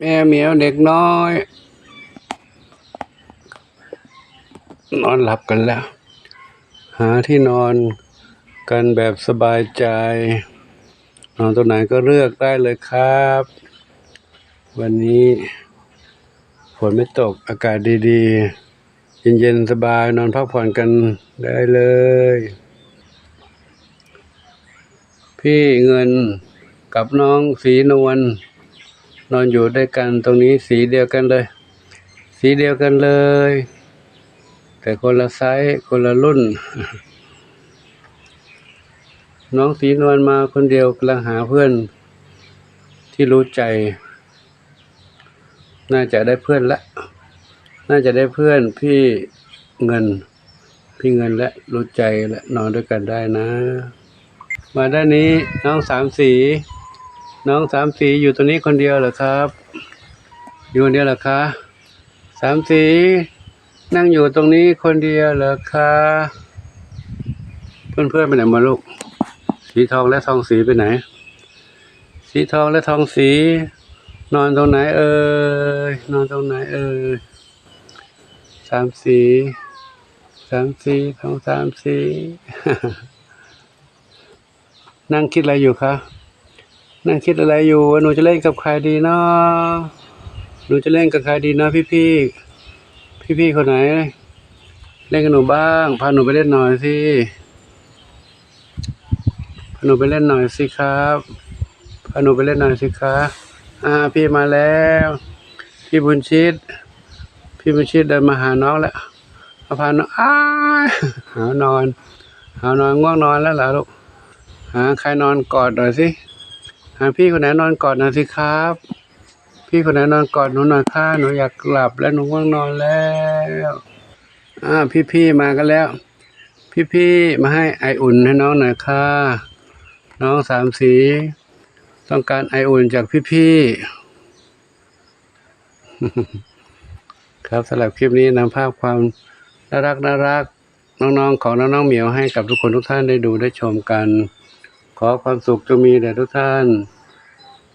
แม่เหมียวเด็กน้อย นอนหลับกันแล้ว หาที่นอนกันแบบสบายใจ นอนตรงไหนก็เลือกได้เลยครับ วันนี้ฝนไม่ตกอากาศดีๆ เย็นๆ สบายนอนพักผ่อนกันได้เลย พี่เงินกับน้องสีนวล นอนอยู่ด้วยกันตรงนี้สีเดียวกันเลย สีเดียวกันเลย แต่คนละไซส์คนละรุ่น น้องสีนวลมาคนเดียวกำลังหาเพื่อนที่รู้ใจ น่าจะได้เพื่อนละ น่าจะได้เพื่อนพี่เงิน พี่เงินและรู้ใจและนอนด้วยกันได้นะ มาด้านนี้น้องสามสี น้องสามสีอยู่ตรงนี้คนเดียวเหรอครับ อยู่คนเดียวเหรอคะสามสีนั่งอยู่ตรงนี้คนเดียวเหรอคะเพื่อนเพื่อนๆไปไหนมาลูก สีทองและทองสีไปไหน สีทองและทองสี นอนตรงไหนเอ่ยนอนตรงไหนเอ่ยสามสีสามสีทองสามสีนั่งคิดอะไรอยู่คะ นั่งคิดอะไรอยู่ว่าหนูจะเล่นกับใครดีเนาะหนูจะเล่นกับใครดีนะพี่พี่พี่พี่คนไหน เล่นกับหนูบ้าง พาหนูไปเล่นหน่อยสิพาหนูไปเล่นหน่อยสิครับพาหนูไปเล่นหน่อยสิคะอ่าพี่มาแล้ว พี่บุญชิต พี่บุญชิตเดินมาหาน้องแล้วเอาพาน้องอ้าหานอนหานอนง่วงนอนแล้วเหรอลูกหาใครนอนกอดหน่อยสิ หาพี่คนไหนนอนกอดหน่อยสิครับ พี่คนไหนนอนกอดหนูหน่อยค่ะหนูอยากหลับแล้วหนูง่วงนอนแล้วอ่าพี่ๆมากันแล้ว พี่ๆมาให้ไออุ่นให้น้องหน่อยค่ะน้องสามสี ต้องการไออุ่นจากพี่ๆครับสำหรับคลิปนี้นำภาพความน่ารักน่ารักน้องๆของน้องๆเหมียวให้กับทุกคนทุกท่านได้ดูได้ชมกัน ขอความสุขจงมีแด่ทุกท่าน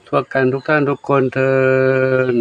ทั่วกันทุกท่านทุกคนเทิน